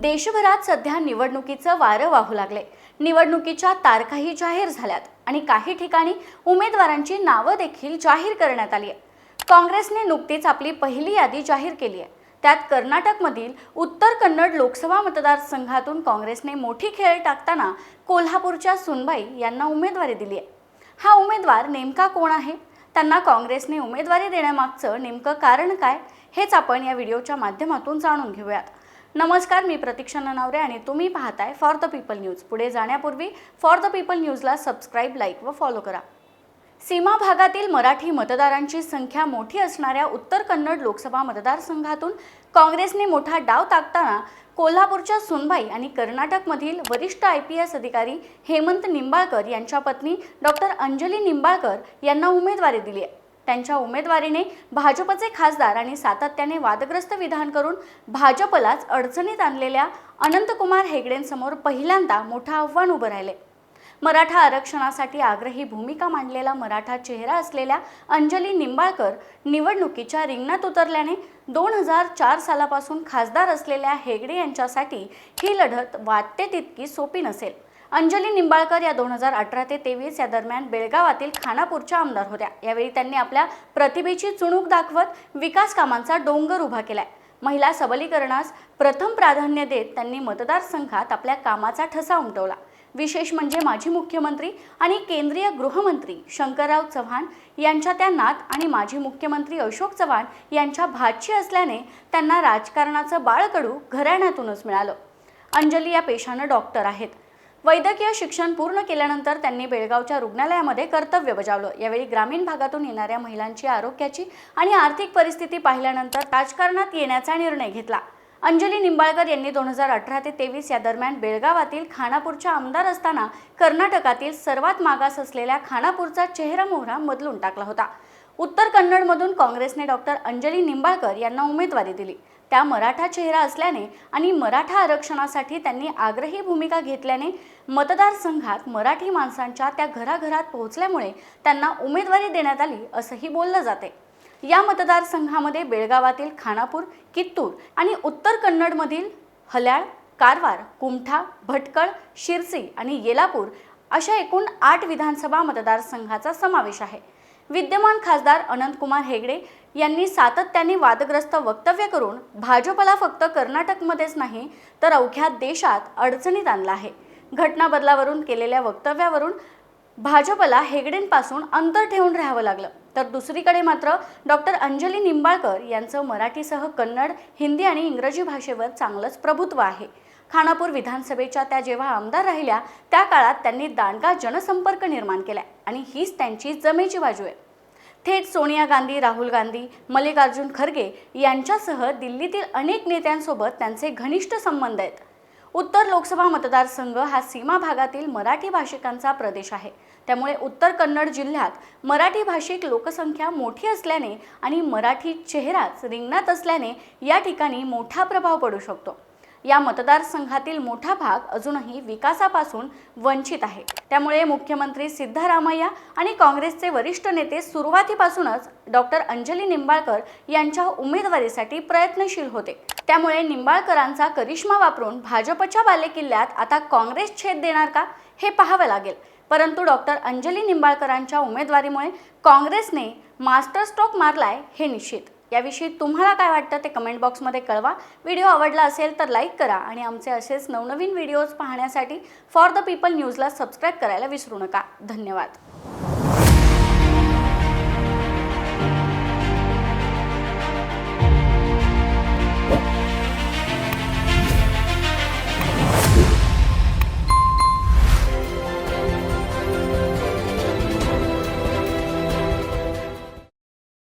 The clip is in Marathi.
देशभरात सध्या निवडणुकीचं वारं वाहू लागले निवडणुकीच्या तारखाही जाहीर झाल्यात आणि काही ठिकाणी उमेदवारांची नावं देखील जाहीर करण्यात आली आहे काँग्रेसने नुकतीच आपली पहिली यादी जाहीर केली आहे. त्यात कर्नाटकमधील उत्तर कन्नड लोकसभा मतदारसंघातून काँग्रेसने मोठी खेळ टाकताना कोल्हापूरच्या सुनबाई यांना उमेदवारी दिली आहे. हा उमेदवार नेमका कोण आहे? त्यांना काँग्रेसने उमेदवारी देण्यामागचं नेमकं कारण काय? हेच आपण या व्हिडिओच्या माध्यमातून जाणून घेऊयात. नमस्कार मी प्रतीक्षा ननावरे आणि तुम्ही पाहताय फॉर द पीपल न्यूज पुढे जाण्यापूर्वी फॉर द पीपल न्यूजला सबस्क्राईब लाईक व फॉलो करा. सीमा भागातील मराठी मतदारांची संख्या मोठी असणाऱ्या उत्तर कन्नड लोकसभा मतदारसंघातून काँग्रेसने मोठा डाव टाकताना कोल्हापूरच्या सुनबाई आणि कर्नाटकमधील वरिष्ठ आय पी एस अधिकारी हेमंत निंबाळकर यांच्या पत्नी डॉक्टर अंजली निंबाळकर यांना उमेदवारी दिली आहे. त्यांच्या उमेदवारीने भाजपचे खासदार आणि सातत्याने वादग्रस्त विधान करून भाजपलाच अडचणीत आणलेल्या अनंतकुमार हेगडेंसमोर पहिल्यांदा मोठं आव्हान उभं राहिले. मराठा आरक्षणासाठी आग्रही भूमिका मांडलेला मराठा चेहरा असलेल्या अंजली निंबाळकर निवडणुकीच्या रिंगणात उतरल्याने दोन हजार चार सालापासून खासदार असलेल्या हेगडे यांच्यासाठी ही लढत वाटते तितकी सोपी नसेल. अंजली निंबाळकर या दोन हजार अठरा ते तेवीस या दरम्यान बेळगावातील खानापूरच्या आमदार होत्या. यावेळी त्यांनी आपल्या प्रतिभेची चुणूक दाखवत विकास कामांचा डोंगर उभा केलाय. महिला सबलीकरणास प्रथम प्राधान्य देत त्यांनी मतदारसंघात आपल्या कामाचा ठसा उमटवला. विशेष म्हणजे माजी मुख्यमंत्री आणि केंद्रीय गृहमंत्री शंकरराव चव्हाण यांच्या त्या नात आणि माजी मुख्यमंत्री अशोक चव्हाण यांच्या भाची असल्याने त्यांना राजकारणाचं बाळकडू घराण्यातूनच मिळालं. अंजली या पेशानं डॉक्टर आहेत. वैद्यकीय शिक्षण पूर्ण केल्यानंतर त्यांनी बेळगावच्या रुग्णालयामध्ये कर्तव्य बजावलं. यावेळी ग्रामीण भागातून येणाऱ्या महिलांची आरोग्याची आणि आर्थिक परिस्थिती पाहिल्यानंतर राजकारणात येण्याचा निर्णय घेतला. अंजली निंबाळकर यांनी दोन हजार अठरा ते तेवीस या दरम्यान बेळगावातील खानापूरच्या आमदार असताना कर्नाटकातील सर्वात मागास असलेल्या खानापूरचा चेहरा मोहरा बदलून टाकला होता. उत्तर कन्नडमधून काँग्रेसने डॉक्टर अंजली निंबाळकर यांना उमेदवारी दिली. त्या मराठा चेहरा असल्याने आणि मराठा आरक्षणासाठी त्यांनी आग्रही भूमिका घेतल्याने मतदारसंघात मराठी माणसांच्या त्या घराघरात पोहोचल्यामुळे त्यांना उमेदवारी देण्यात आली असंही बोललं जाते. या मतदारसंघामध्ये बेळगावातील खानापूर कित्तूर आणि उत्तर कन्नडमधील हल्याळ कारवार कुमठा भटकळ शिरसी आणि येलापूर अशा एकूण आठ विधानसभा मतदारसंघाचा समावेश आहे. विद्यमान खासदार अनंतकुमार हेगडे यांनी सातत्याने वादग्रस्त वक्तव्य करून भाजपला फक्त कर्नाटकमध्येच नाही तर अवघ्या देशात अडचणीत आणला आहे. घटना बदलावरून केलेल्या वक्तव्यावरून भाजपला हेगडेंपासून अंतर ठेवून राहावं लागलं. तर दुसरीकडे मात्र डॉक्टर अंजली निंबाळकर यांचं मराठीसह कन्नड हिंदी आणि इंग्रजी भाषेवर चांगलंच प्रभुत्व आहे. खानापूर विधानसभेच्या त्या जेव्हा आमदार राहिल्या त्या काळात त्यांनी दांडगा जनसंपर्क निर्माण केला आणि हीच त्यांची जमेची बाजू आहे. थेट सोनिया गांधी राहुल गांधी मल्लिकार्जुन खरगे यांच्यासह दिल्लीतील अनेक नेत्यांसोबत त्यांचे घनिष्ठ संबंध आहेत. उत्तर लोकसभा मतदारसंघ हा सीमा भागातील मराठी भाषिकांचा प्रदेश आहे. त्यामुळे उत्तर कन्नड जिल्ह्यात मराठी भाषिक लोकसंख्या मोठी असल्याने आणि मराठी चेहराच रिंगणात असल्याने या ठिकाणी मोठा प्रभाव पडू शकतो. या मतदारसंघातील मोठा भाग अजूनही विकासापासून वंचित आहे. त्यामुळे मुख्यमंत्री सिद्धरामय्या आणि काँग्रेसचे वरिष्ठ नेते सुरुवातीपासूनच डॉक्टर अंजली निंबाळकर यांच्या उमेदवारीसाठी प्रयत्नशील होते. त्यामुळे निंबाळकरांचा करिश्मा वापरून भाजपच्या बालेकिल्ल्यात आता काँग्रेस छेद देणार का हे पाहावं लागेल. परंतु डॉक्टर अंजली निंबाळकरांच्या उमेदवारीमुळे काँग्रेसने मास्टर स्ट्रोक मारलाय हे निश्चित. याविषयी तुम्हाला काय वाटतं ते कमेंट बॉक्समध्ये कळवा. व्हिडिओ आवडला असेल तर लाईक करा आणि आमचे असेच नवनवीन व्हिडिओज पाहण्यासाठी फॉर द पीपल न्यूजला सबस्क्राईब करायला विसरू नका. धन्यवाद.